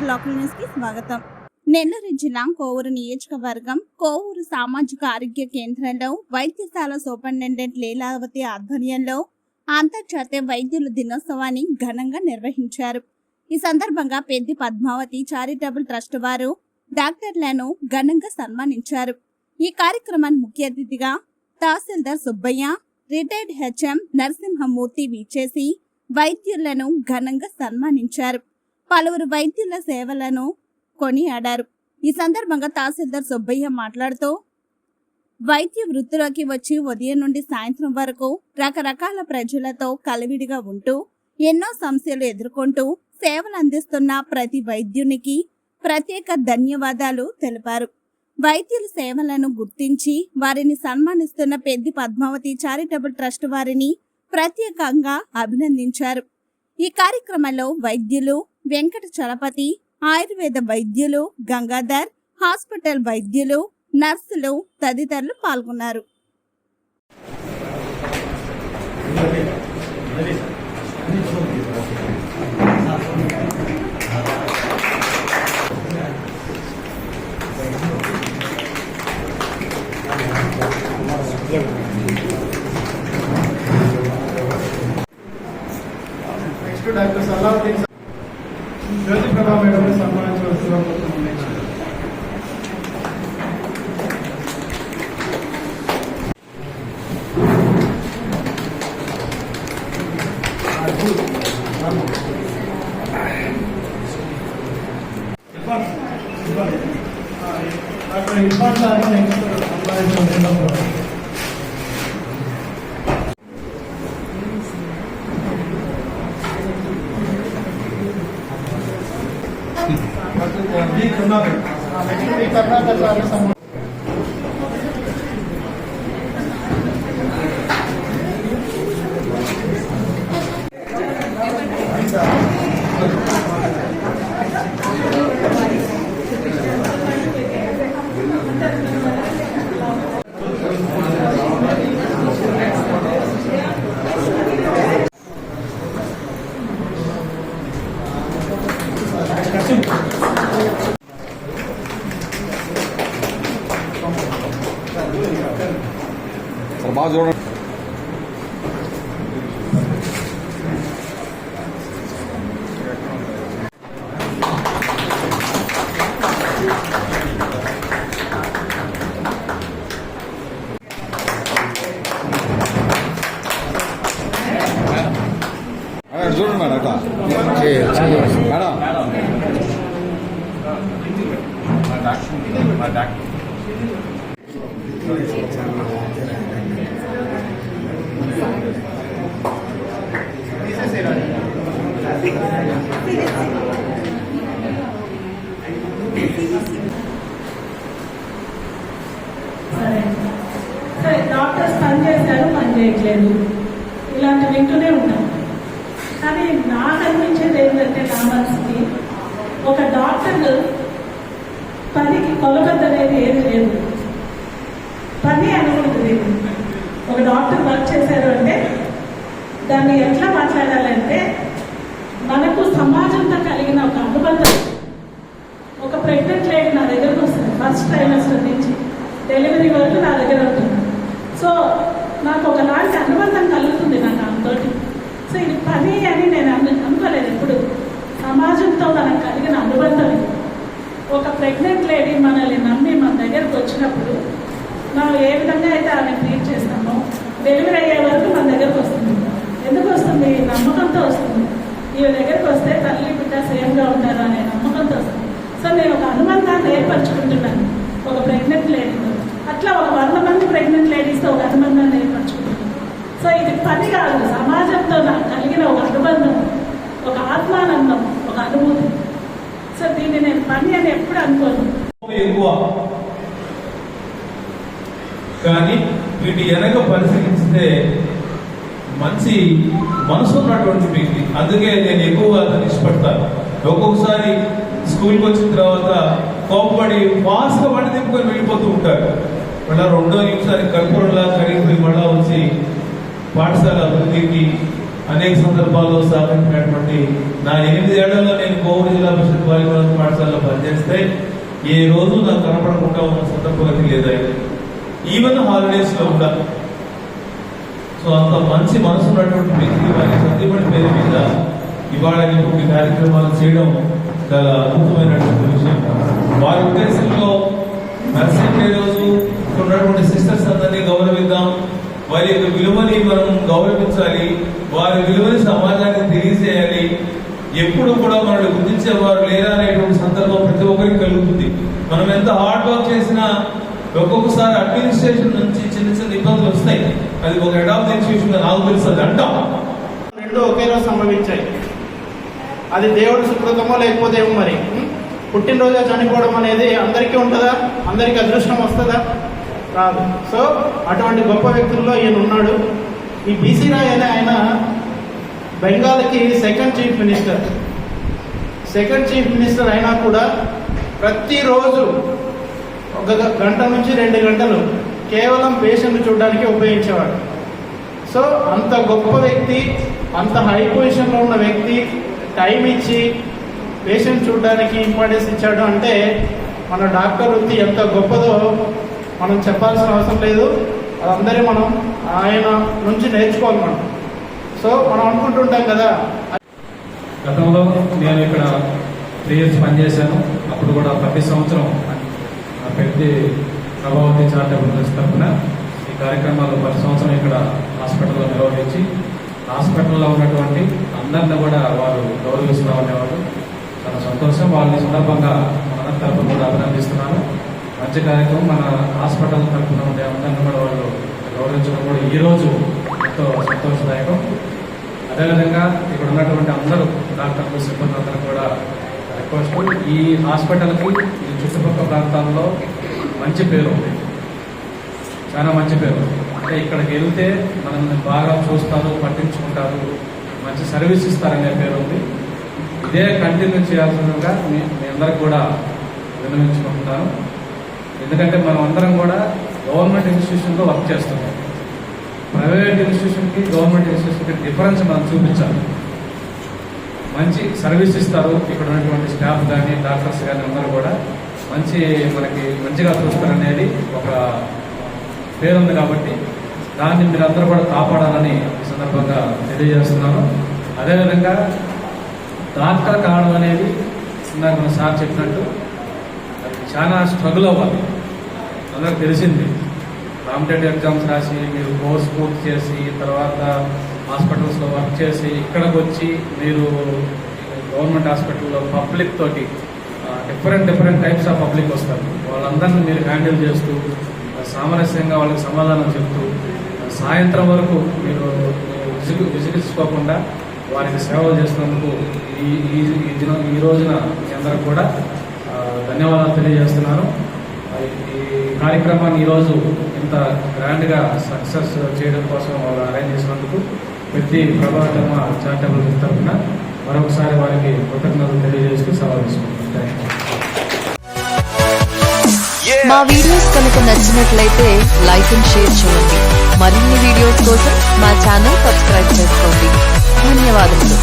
NTR local న్యూస్కి స్వాగతం. నెల్లూరు జిల్లా కోవూరు నియోజకవర్గం కోవూరు సామాజిక ఆరోగ్య కేంద్రంలో వైద్యశాల సూపరింటెండెంట్ లీలావతి ఆధ్వర్యంలో అంతర్జాతీయ వైద్యుల దినోత్సవాన్ని ఘనంగా నిర్వహించారు. ఈ సందర్భంగా పెద్ది పద్మావతి చారిటబుల్ ట్రస్ట్ వారు డాక్టర్లను ఘనంగా సన్మానించారు. ఈ కార్యక్రమాన్ని ముఖ్య అతిథిగా తహసీల్దార్ సుబ్బయ్య రిటైర్డ్ హెచ్ఎం నరసింహమూర్తి విచ్చేసి వైద్యులను ఘనంగా సన్మానించారు. పలువురు వైద్యుల సేవలను కొనియాడారు. ఈ సందర్భంగా తహసీల్దార్ సుబ్బయ్య మాట్లాడుతూ వైద్య వృత్తిలోకి వచ్చి ఉదయం నుండి సాయంత్రం వరకు రకరకాల ప్రజలతో కలివిడిగా ఉంటూ ఎన్నో సమస్యలు ఎదుర్కొంటూ సేవలు అందిస్తున్న ప్రతి వైద్యునికి ప్రత్యేక ధన్యవాదాలు తెలిపారు. వైద్యుల సేవలను గుర్తించి వారిని సన్మానిస్తున్న పెద్ది పద్మావతి చారిటబుల్ ట్రస్ట్ వారిని ప్రత్యేకంగా అభినందించారు. ఈ కార్యక్రమంలో వైద్యులు వెంకట చలపతి ఆయుర్వేద వైద్యులు గంగాధర్ హాస్పిటల్ వైద్యులు నర్సులు తదితరులు పాల్గొన్నారు. ప్రభా మేడం సన్మానించవలసిన కోరుతున్నాను డాక్టర్ నెక్స్ట్ ಕರ್ನಾಟಕ ಸಂಬಂಧ సార్ బాగా చూడండి మేడం, చూడండి మేడం ఇట్లా మేడం సరే సరే డాక్టర్స్ పని చేశారు పని చేయట్లేదు. ఇలాంటి వింటూనే ఉన్నాం. కానీ నాకు అనిపించేది ఏంటంటే నా మనసుకి ఒక డాక్టర్ పనికి కొలబద్ద అనేది ఏది లేదు పని అనుకుంటుంది. ఒక డాక్టర్ వర్క్ చేశారు అంటే దాన్ని ఎట్లా మాట్లాడాలంటే మనకు సమాజంతో కలిగిన ఒక అనుబంధం. ఒక ప్రెగ్నెంట్ లేడీ నా దగ్గరకు వస్తుంది ఫస్ట్ ట్రైమస్టర్ నుంచి. డెలివరీ వరకు నా దగ్గర ఉంటుంది. సో నాకు ఒకలాంటి అనుబంధం కలుగుతుంది నాకు ఆమెతోటి సో ఇది పని అని నేను అను అనుకోలేదు ఎప్పుడు. సమాజంతో మనకు కలిగిన అనుబంధం ఇది ఒక ప్రెగ్నెంట్ లేడీ మనల్ని నమ్మి మన దగ్గరకు వచ్చినప్పుడు మనం ఏ విధంగా అయితే ఆమె ట్రీట్ చేస్తాం? డెలివరీ అయ్యే వరకు మన దగ్గరకు వస్తుంది. ఎందుకు వస్తుంది? నమ్మకంతో వస్తుంది. ఈ దగ్గరకు వస్తే తల్లి బిడ్డ సేఫ్గా ఉంటారు అనే నమ్మకంతో వస్తుంది. సో నేను ఒక అనుబంధాన్ని ఏర్పరచుకుంటున్నాను. ఒక ప్రెగ్నెంట్ లేడీతో అట్లా ఒక వంద మంది ప్రెగ్నెంట్ లేడీస్తో ఒక అనుబంధాన్ని ఏర్పరచుకుంటున్నాను. సో ఇది పని కాదు. సమాజంతో నాకు కలిగిన ఒక అనుబంధం ఒక ఆత్మానందం ఒక అనుభూతి. సో దీన్ని నేను పని అని ఎప్పుడు అనుకోను. ఎక్కువ. కానీ వీటి వెనక పరిశీలిస్తే మంచి మనసు ఉన్నటువంటి వ్యక్తి. అందుకే నేను ఎక్కువగా అతను ఇష్టపడతాను. ఒక్కొక్కసారి స్కూల్కి వచ్చిన తర్వాత కోపడి ఫాస్ట్గా వండి తిప్పుకొని వెళ్ళిపోతూ ఉంటారు మళ్ళీ రెండో నిమిషాలు కర్పూరంలా కరిగిపోయి మళ్ళా వచ్చి పాఠశాల అభివృద్ధికి అనేక సందర్భాల్లో స్థాపించినటువంటి నా ఎనిమిది ఏళ్ళలో నేను కోవూరు జిల్లా పరిషత్ బాలికల పాఠశాలలో పనిచేస్తే ఏ రోజు నాకు కనపడకుండా ఉన్న సందర్భం అయితే లేదా ఈవెన్ హాలిడేస్లో కూడా సో అంత మంచి మనసు ఉన్నటువంటి వ్యక్తి వారి సత్యపడి పేరు మీద ఇవాళ కొన్ని కార్యక్రమాలు చేయడం చాలా అద్భుతమైనటువంటి విషయం. వారి ఉద్దేశంలో నర్సింగ్ డే రోజు ఉన్నటువంటి సిస్టర్స్ అందరినీ గౌరవిద్దాం. వారి యొక్క విలువని మనం గౌరవించాలి. వారి విలువని సమాజానికి తెలియజేయాలి. ఎప్పుడు కూడా మనల్ని గుర్తించే వారు లేరా అనేటువంటి సందర్భం ప్రతి ఒక్కరికి కలుగుతుంది. మనం ఎంత హార్డ్ వర్క్ చేసినా ఒక్కొక్కసారి అడ్మినిస్ట్రేషన్ నుంచి చిన్న చిన్న ఇబ్బందులు వస్తాయి. అది ఒక హెడ్ ఆఫ్ ది నాకు తెలుస్తుంది అంటాం. రెండు ఒకే రోజు సంభవించాయి. అది దేవుడు సుకృతమో లేకపోతే ఏమో మరి? పుట్టినరోజు చనిపోవడం అనేది అందరికీ ఉంటుందా? అందరికీ అదృష్టం వస్తుందా? రాదు. సో అటువంటి గొప్ప వ్యక్తుల్లో ఈయన ఉన్నాడు. ఈ బీసీ రాయ్ అనే ఆయన బెంగాల్కి second chief minister second chief minister అయినా కూడా ప్రతిరోజు ఒక గంట నుంచి రెండు గంటలు కేవలం పేషెంట్ చూడడానికి ఉపయోగించేవాడు. సో అంత గొప్ప వ్యక్తి అంత హై పొజిషన్లో ఉన్న వ్యక్తి టైం ఇచ్చి పేషెంట్ చూడడానికి ఇంపార్టెన్స్ ఇచ్చాడు అంటే మన డాక్టర్ వృత్తి ఎంత గొప్పదో మనం చెప్పాల్సిన అవసరం లేదు. అదందరి మనం ఆయన నుంచి నేర్చుకోవాలి మనం. సో మనం అనుకుంటుంటాం కదా. గతంలో నేను ఇక్కడ త్రీ ఇయర్స్ పనిచేశాను. అప్పుడు కూడా ప్రతి సంవత్సరం పెద్ద ప్రభావతి చారిటబుల్ ట్రస్ట్ తరఫున ఈ కార్యక్రమాలు ప్రతి సంవత్సరం ఇక్కడ హాస్పిటల్లో నిర్వహించి హాస్పిటల్లో ఉన్నటువంటి అందరిని కూడా వారు గౌరవిస్తూ ఉండేవారు చాలా సంతోషం వాళ్ళ సందర్భంగా మన తరఫున కూడా అభినందిస్తున్నాను. మంచి కార్యక్రమం మన హాస్పిటల్ తరఫున ఉండే అందరిని కూడా వాళ్ళు గౌరవించడం కూడా ఈరోజు ఎంతో సంతోషదాయకం. అదేవిధంగా ఇక్కడ ఉన్నటువంటి అందరూ డాక్టర్లు సిబ్బంది అందరూ కూడా ఫస్ట్ ఈ హాస్పిటల్కి ఈ చుట్టుపక్కల ప్రాంతాల్లో మంచి పేరు ఉంది. చాలా మంచి పేరు అంటే ఇక్కడికి వెళ్తే మనల్ని బాగా చూస్తారు పట్టించుకుంటారు మంచి సర్వీస్ ఇస్తారనే పేరు ఉంది. ఇదే కంటిన్యూ చేయాల్సిందిగా మీ మీ అందరికి కూడా విన్నవించుకుంటున్నాను. ఎందుకంటే మనం అందరం కూడా గవర్నమెంట్ ఇన్స్టిట్యూషన్లో వర్క్ చేస్తున్నాం. ప్రైవేట్ ఇన్స్టిట్యూషన్కి గవర్నమెంట్ ఇన్స్టిట్యూషన్కి డిఫరెన్స్ మనం చూపించాలి. మంచి సర్వీస్ ఇస్తారు. ఇక్కడ ఉన్నటువంటి స్టాఫ్ కానీ డాక్టర్స్ కానీ అందరూ కూడా మంచి మనకి మంచిగా చూస్తారు అనేది ఒక పేరుంది కాబట్టి దాన్ని మీరు అందరూ కూడా కాపాడాలని ఈ సందర్భంగా తెలియజేస్తున్నాను. అదేవిధంగా డాక్టర్ కావడం అనేది ఇందాక మన సార్ చెప్పినట్టు అది చాలా స్ట్రగుల్ అవ్వాలి. అందరికి తెలిసింది. కాంపిటేటివ్ ఎగ్జామ్స్ రాసి మీరు కోర్స్ పూర్తి చేసి తర్వాత హాస్పిటల్స్లో వర్క్ చేసి ఇక్కడికి వచ్చి మీరు గవర్నమెంట్ హాస్పిటల్లో పబ్లిక్ తోటి different different types of public వస్తారు. వాళ్ళందరినీ మీరు హ్యాండిల్ చేస్తూ సామరస్యంగా వాళ్ళకి సమాధానం చెప్తూ సాయంత్రం వరకు మీరు విసిగు విసిగించుకోకుండా వారికి సేవలు చేసినందుకు ఈ ఈ దిన దినం ఈ రోజున మీ కూడా ధన్యవాదాలు తెలియజేస్తున్నాను. ఈ కార్యక్రమాన్ని ఈరోజు ఇంత గ్రాండ్గా సక్సెస్ చేయడం కోసం వాళ్ళు అరేంజ్ చేసినందుకు ప్రతి ప్రభావితమ చారిటబుల్ తరఫున మరొకసారి వారికి కృతజ్ఞతలు తెలియజేస్తూ సవాల్ తీసుకుంటున్నాను మా వీడియోస్ కనుక నచ్చినట్లయితే లైక్ అండ్ షేర్ చేయండి. మరిన్ని వీడియోస్ కోసం మా ఛానల్ సబ్స్క్రైబ్ చేసుకోండి. ధన్యవాదములు.